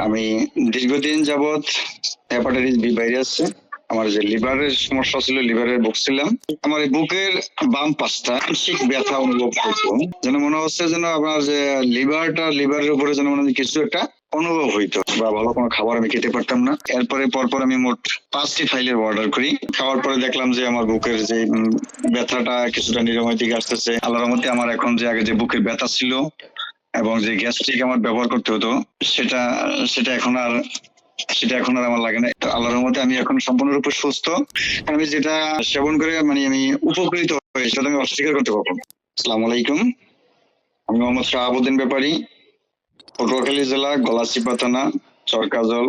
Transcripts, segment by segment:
আমি দীর্ঘদিন যাবৎ হেপাটাইটিস বি ভাইরাস আমার যে লিভারের সমস্যা ছিল লিভারের ভুগছিলাম। আমার এই বুকের বাম পাশটা ঠিক ব্যথা অনুভব হতো যেন মনে হচ্ছে যেন আপনার যে লিভারটা লিভারের উপরে যেন মনে কিছু একটা অনুভব হইতো বা ভালো কোনো খাবার আমি খেতে পারতাম না। এরপরে, পরপর আমি মোট পাঁচটি ফাইলের অর্ডার করি। খাওয়ার পরে দেখলাম যে আমার বুকের যে ব্যথাটা কিছুটা নিরাময় দিকে আসতেছে। আল্লাহর মধ্যে আমার এখন যে আগে যে বুকের ব্যথা ছিল এবং যে গ্যাস্ট্রিক আমার ব্যবহার করতে হতো, সেটা সেটা এখন আর, সেটা এখন আর আমার লাগে না। আল্লাহর রহমতে আমি এখন সম্পূর্ণরূপে সুস্থ। আমি যেটা সেবন করে মানে আমি উপকৃত হয়ে, সেটা আমি অস্বীকার করতে পারব। আসসালামু আলাইকুম। আমি মোহাম্মদ শাহাবুদ্দিন ব্যাপারী, পটুয়াখালী জেলা, গলাচিপা থানা, চরকাজল,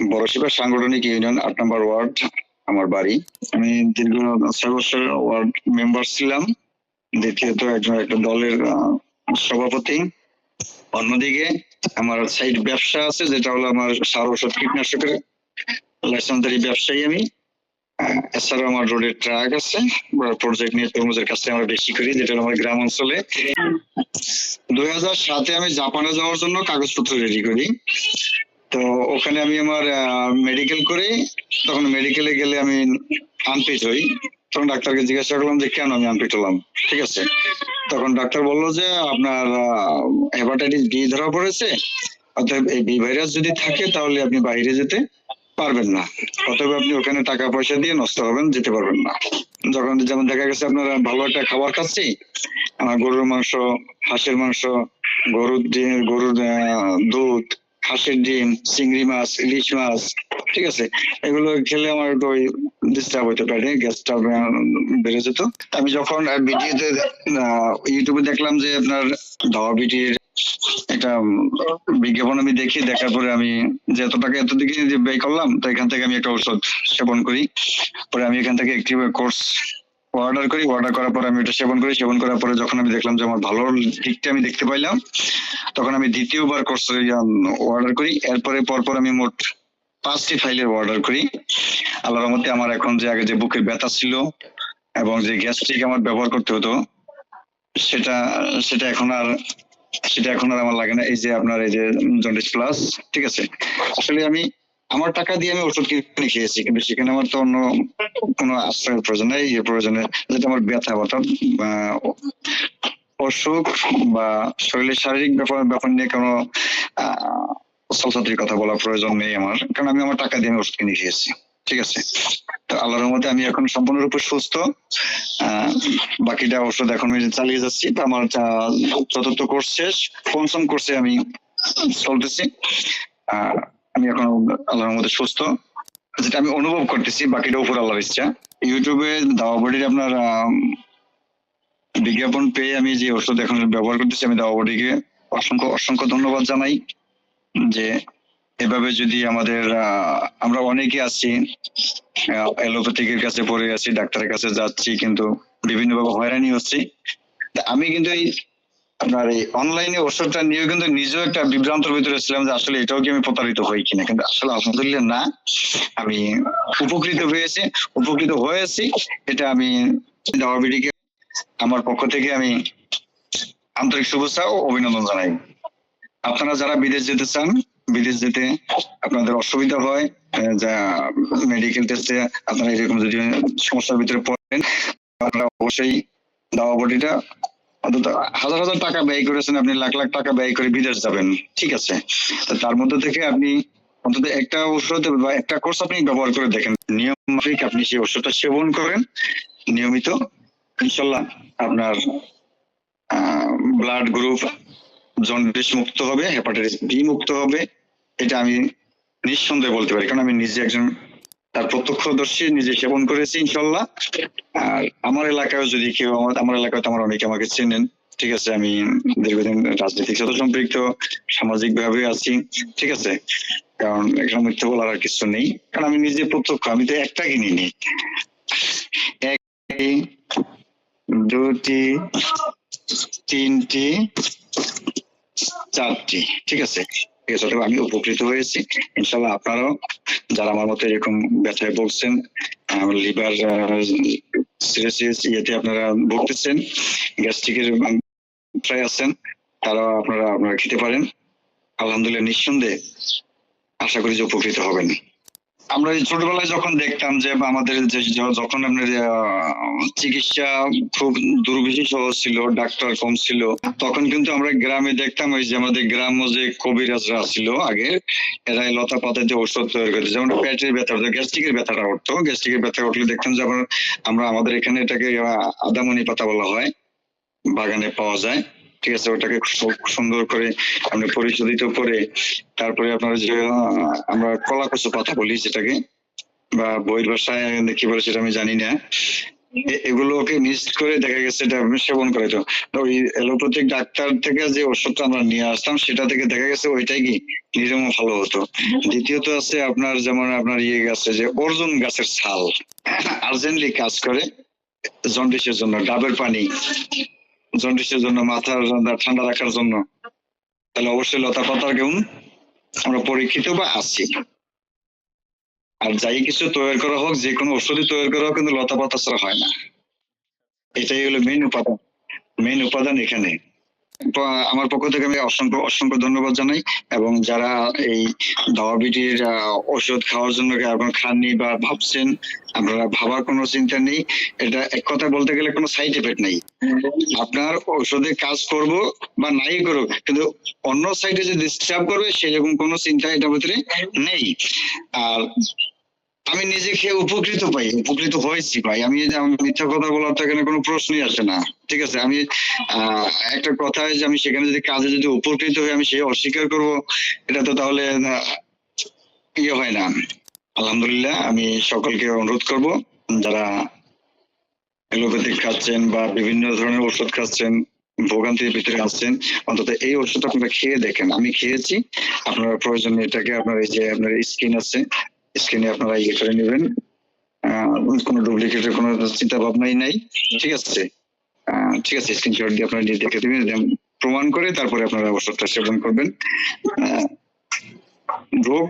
বড়শিপা সাংগঠনিক ইউনিয়ন, আট নম্বর ওয়ার্ড, আমার বাড়ি। আমি দীর্ঘ ছয় বছর ওয়ার্ড মেম্বার ছিলাম। দ্বিতীয়ত একজন, একটা দলের সভাপতি। অন্যদিকে আমার সাইড ব্যবসা আছে, যেটা হলো আমার সার ওষুধ কীটনাশকের লাইসেন্সারি ব্যবসায়ী আমি। এছাড়াও আমার রোডের ট্রাক আছে। প্রজেক্ট নিয়ে তরমুজের কাছে আমরা বেশি করি, যেটা আমার গ্রাম অঞ্চলে। দুই হাজার সাতে আমি জাপানে যাওয়ার জন্য কাগজপত্র রেডি করি। তো ওখানে আমি আমার মেডিকেল করি। তখন মেডিকেলে গেলে আমি আনফিট হই। তখন ডাক্তারকে জিজ্ঞাসা করলাম যে, কেন আমি আনফিট হলাম ঠিক আছে? তখন ডাক্তার বলল যে, আপনার হেপাটাইটিস বি ধরা পড়েছে। অতএব এই বি ভাইরাস যদি থাকে, তাহলে আপনি বাইরে যেতে পারবেন না। অতএব আপনি ওখানে টাকা পয়সা দিয়ে নষ্ট হবেন, যেতে পারবেন না। যখন যেমন দেখা গেছে, আপনারা ভালো একটা খাবার খাচ্ছি? গরুর মাংস, হাঁসের মাংস, গরুর গরুর দুধ হাঁসের ডিম, চিংড়ি মাছ, ইলিশ মাছ, ঠিক আছে? এগুলো খেলে আমার একটু ওই ডিস্টার্ব হতে পারে গ্যাসটা বেড়ে যেত আমি যখন ভিডিওতে ইউটিউবে দেখলাম যে আপনার ধাওয়া বিটির একটা বিজ্ঞাপন আমি দেখি, দেখার পরে আমি যে এত টাকা এত দিকে ব্যয় করলাম, তো এখান থেকে আমি একটা ঔষধ সেবন করি। পরে আমি এখান থেকে একটি কোর্স অর্ডার করি অর্ডার করার পরে আমি এটা সেবন করি। সেবন করার পরে যখন আমি দেখলাম যে আমার ভালো দিকটা আমি দেখতে পাইলাম, তখন আমি দ্বিতীয়বার কোর্স অর্ডার করি। এরপরে পরপর আমি মোট পাঁচটি ফাইলের অর্ডার করি। আল্লাহর মধ্যে আমার এখন যে আগে যে বুকের ব্যথা ছিল এবং যে গ্যাস্ট্রিক আমার ব্যবহার করতে হতো, সেটা সেটা এখন আর, সেটা এখন আর আমার লাগে না। এই যে আপনার এই যে জন্ডিস প্লাস ঠিক আছে? আসলে আমি আমার টাকা দিয়ে আমি ওষুধ কিনে খেয়েছি কিন্তু সেখানে আমার তো অন্য কোনো আশ্রয়ের প্রয়োজন নেই। এর প্রয়োজনে যেটা আমার ব্যথা অর্থাৎ অসুখ বা শরীরের শারীরিক ব্যাপার ব্যাপার নিয়ে কোনো আহ কথা বলার প্রয়োজন নেই আমার কারণ আমি আমার টাকা দিয়ে আমি ওষুধ কিনে খেয়েছি। ঠিক আছে? তো আল্লাহর মধ্যে আমি এখন সম্পূর্ণরূপে সুস্থ। বাকিটা ওষুধ এখন আমি চালিয়ে যাচ্ছি তো আমার চতুর্থ কোর্স শেষ পঞ্চম কোর্সে আমি চলতেছি। আহ, আমি এখন আল্লাহর মধ্যে সুস্থ। যেটা আমি অনুভব করতেছি, বাকিটা উপর আল্লাহর ইচ্ছা। ইউটিউবে দাওয়া বডির আপনার বিজ্ঞাপন পেয়ে আমি যে ওষুধ এখন ব্যবহার করতেছি, আমি দাওয়া বডিকে অসংখ্য অসংখ্য ধন্যবাদ জানাই যে এভাবে যদি আমাদের আমরা অনেকে আছি এলোপ্যাথিকের কাছে পড়ে আছি, ডাক্তারের কাছে যাচ্ছি, কিন্তু বিভিন্নভাবে হয়রানি হচ্ছি। আমি কিন্তু এই আপনার এই অনলাইনে ওষুধটা নিয়ে কিন্তু নিজেও একটা বিভ্রান্তর ভিতরে ছিলাম যে আসলে এটাও কি আমি প্রতারিত হই কিনা। কিন্তু আসলে আলহামদুলিল্লাহ না। আমি উপকৃত হয়েছি উপকৃত হয়েছি। এটা আমি ডায়াবেটিকে আমার পক্ষ থেকে আমি আন্তরিক শুভেচ্ছা ও অভিনন্দন জানাই। আপনারা যারা বিদেশ যেতে চান, বিদেশ যেতে আপনাদের অসুবিধা হয় যা মেডিকেল টেস্টে আপনারা এরকম যদি সমস্যার ভিতরে পড়েন, আপনারা অবশ্যই দাওয়া বডিটা হাজার হাজার টাকা ব্যয় করেছেন আপনি, লাখ লাখ টাকা ব্যয় করে বিদেশ যাবেন, ঠিক আছে? তার মধ্যে থেকে আপনি অন্তত একটা ওষুধ বা একটা কোর্স আপনি ব্যবহার করে দেখেন। নিয়ম মাফিক আপনি সেই ওষুধটা সেবন করেন, নিয়মিত। ইনশাল্লাহ আপনার ব্লাড গ্রুপ জন্ডিস মুক্ত হবে হেপাটাইটিস বি মুক্ত হবে, এটা আমি নিঃসন্দেহে বলতে পারি। কারণ আমি নিজে একজন তার প্রত্যক্ষদর্শী নিজে সেবন করেছি, ইনশাল্লাহ। আর আমার এলাকায় যদি কেউ আমার এলাকায় তো আমার অনেকে আমাকে চেনেন। ঠিক আছে, আমি দীর্ঘদিন রাজনৈতিক সাথে সম্পৃক্ত সামাজিক ভাবে আছি। ঠিক আছে, কারণ এখানে মিথ্যে বলার আর কিছু নেই। কারণ আমি নিজে প্রত্যক্ষ, আমি তো একটা কিনিনি। একটি দুটি, তিনটি, চারটি। ঠিক আছে আমি উপকৃত হয়েছি। ইনশাল্লাহ আপনারাও, যারা আমার মতো এরকম ব্যথায় বলছেন লিভার সিরিয়াস ইয়েতে আপনারা ভুগতেছেন গ্যাস্ট্রিকের প্রায় আছেন তারা আপনারা আপনারা খেতে পারেন। আলহামদুলিল্লাহ, নিঃসন্দেহে আশা করি যে উপকৃত হবেন। আমরা ছোটবেলায় যখন দেখতাম যে আমাদের যখন আপনার চিকিৎসা খুব দুর্বিষহ ছিল ডাক্তার কম ছিল, তখন কিন্তু আমরা গ্রামে দেখতাম ওই যে আমাদের গ্রাম্য যে কবিরাজরা ছিল আগে, এরা লতা পাতা দিয়ে ওষুধ তৈরি করতো, যেমন পেটের ব্যথা হতো, গ্যাস্ট্রিকের ব্যথাটা উঠতো গ্যাস্ট্রিকের ব্যথা উঠলে দেখতাম যে আমরা আমাদের এখানে এটাকে আদামনি পাতা বলা হয়, বাগানে পাওয়া যায়। ঠিক আছে, ওটাকে খুব সুন্দর করে আমরা পরিশোধিত করে তারপরে আপনার যে আমরা কলা কচু পাতা বলি যেটাকে, বা বইয়ের ভাষায় কি বলে সেটা আমি জানি না। এগুলোকে মিক্সড করে দেখা গেছে এটা সেবন করে তো। ওই এলোপ্যাথিক ডাক্তার থেকে যে ওষুধটা আমরা নিয়ে আসতাম, সেটা থেকে দেখা গেছে ওইটাই কি নিরম ভালো হতো। দ্বিতীয়ত আছে আপনার যেমন আপনার ইয়ে গাছে যে অর্জুন গাছের ছাল। আর্জেন্টলি কাজ করে, জন্ডিসের জন্য, ডাবের পানি। জন্ডিসের জন্য, মাথার ঠান্ডা রাখার জন্য। তাহলে অবশ্যই লতা পাতার গুণ আমরা পরীক্ষিত বা আছি। আর যাই কিছু তৈরি করা হোক, যে কোনো ওষুধই তৈরি করা হোক, কিন্তু লতা পাতা ছাড়া হয় না। এটাই হলো মেইন উপাদান। মেন উপাদান এখানে। আমার পক্ষ থেকে আমি অসংখ্য অসংখ্য ধন্যবাদ জানাই এবং যারা এই ডায়াবেটির ওষুধ খাওয়ার জন্য এখন খাননি বা ভাবছেন, আপনারা ভাবার কোনো চিন্তা নেই। এটা এক কথা বলতে গেলে কোনো সাইড এফেক্ট নেই। আপনার ঔষধে কাজ করব বা নাই করুক, কিন্তু অন্য সাইডে যে ডিস্টার্ব করবে, সেরকম কোনো চিন্তা এটার ভিতরে নেই। আর আমি নিজে খেয়ে উপকৃত পাই, উপকৃত হয়েছি ভাই। আমি মিথ্যা কথা বলার তো এখানে কোনো প্রশ্নই আসে না, ঠিক আছে? আমি একটা কথা যে আমি সেখানে যদি কাজে যদি উপকৃত হয়ে আমি সে অস্বীকার করব, এটা তো তাহলে ইয়ে হয় না। আলহামদুলিল্লাহ, আমি সকলকে অনুরোধ করব, যারা এলোপ্যাথিক খাচ্ছেন বা বিভিন্ন ধরনের ওষুধ খাচ্ছেন, ভোগান্তির ভিতরে আছেন, অন্তত এই ওষুধ আপনারা খেয়ে দেখেন। আমি খেয়েছি, আপনার প্রয়োজন এটাকে আপনার এই যে আপনার স্কিন আছে স্কিনে আপনারা ইয়ে করে নেবেন। কোনো ডুপ্লিকেটের কোনো চিন্তা ভাবনাই নাই। ঠিক আছে? ঠিক আছে স্ক্রিনশট দিয়ে আপনারা দেখে দিবেন প্রমাণ করে তারপরে আপনারা ওষুধটা সেবন করবেন। রোগ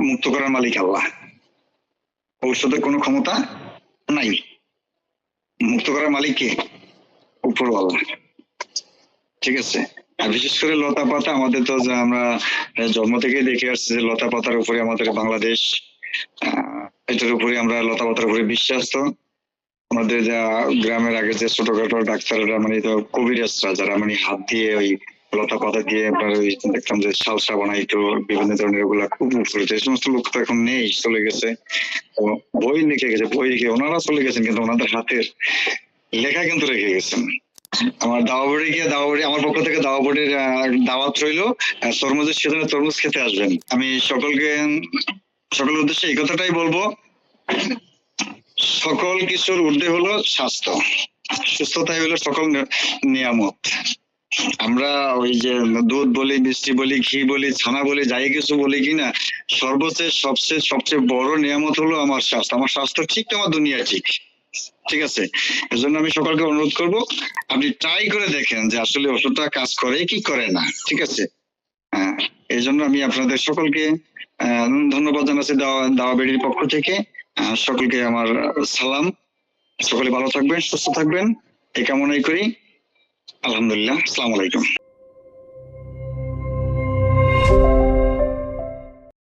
মুক্ত করার মালিক আল্লাহ। ঔষধের কোনো ক্ষমতা নাই। মুক্ত করার মালিক কে? উপরওয়ালা। ঠিক আছে? আর বিশেষ করে লতা পাতা, আমাদের তো যে আমরা জন্ম থেকেই দেখে আসছি যে লতা পাতার উপরে আমাদের বাংলাদেশ এটার উপরে আমরা লতা পাতার উপরে বিশ্বাস তো আমাদের যা গ্রামের আগে যে ছোটখাটো ডাক্তাররা মানে তো কবিরাজরা, যারা মানে হাত দিয়ে ওই লতা পাতা দিয়ে আপনার ওই দেখতাম যে সালসা বানাইতো বিভিন্ন ধরনের ওগুলা খুব উপকৃত। এই সমস্ত লোক তো এখন নেই, চলে গেছে। তো বই লিখে গেছে, বই লিখে ওনারা চলে গেছেন, কিন্তু ওনাদের হাতের লেখা কিন্তু রেখে গেছেন। আমার দাওয়াবাড়ি গিয়ে দাওয়াবাড়ি আমার পক্ষ থেকে দাওয়াবাড়ির আহ, দাওয়াত রইল। তরমুজের সিজনে তরমুজ খেতে আসবেন। আমি সকলকে সকলের উদ্দেশ্যে এই কথাটাই বলব। সকল কিছুর ঊর্ধ্বে হলো স্বাস্থ্য। সুস্থতাই হলো সকল নিয়ামত। আমরা ওই যে দুধ বলি মিষ্টি বলি ঘি বলি ছানা বলি যাই কিছু বলি কিনা সর্বশেষ সবচেয়ে সবচেয়ে বড় নিয়ামত হলো আমার স্বাস্থ্য। আমার স্বাস্থ্য ঠিক আমার দুনিয়া ঠিক। ঠিক আছে। এজন্য আমি সকলকে অনুরোধ করব, আপনি ট্রাই করে দেখেন যে আসলে ওষুধটা কাজ করে কি করে না, ঠিক আছে? হ্যাঁ এই জন্য আমি আপনাদের সকলকে ধন্যবাদ জানাচ্ছি দাওয়া বেড়ির পক্ষ থেকে। সকলকে আমার সালাম। সকলে ভালো থাকবেন, সুস্থ থাকবেন। এই কামনাই করি। আলহামদুলিল্লাহ। আসসালামু আলাইকুম।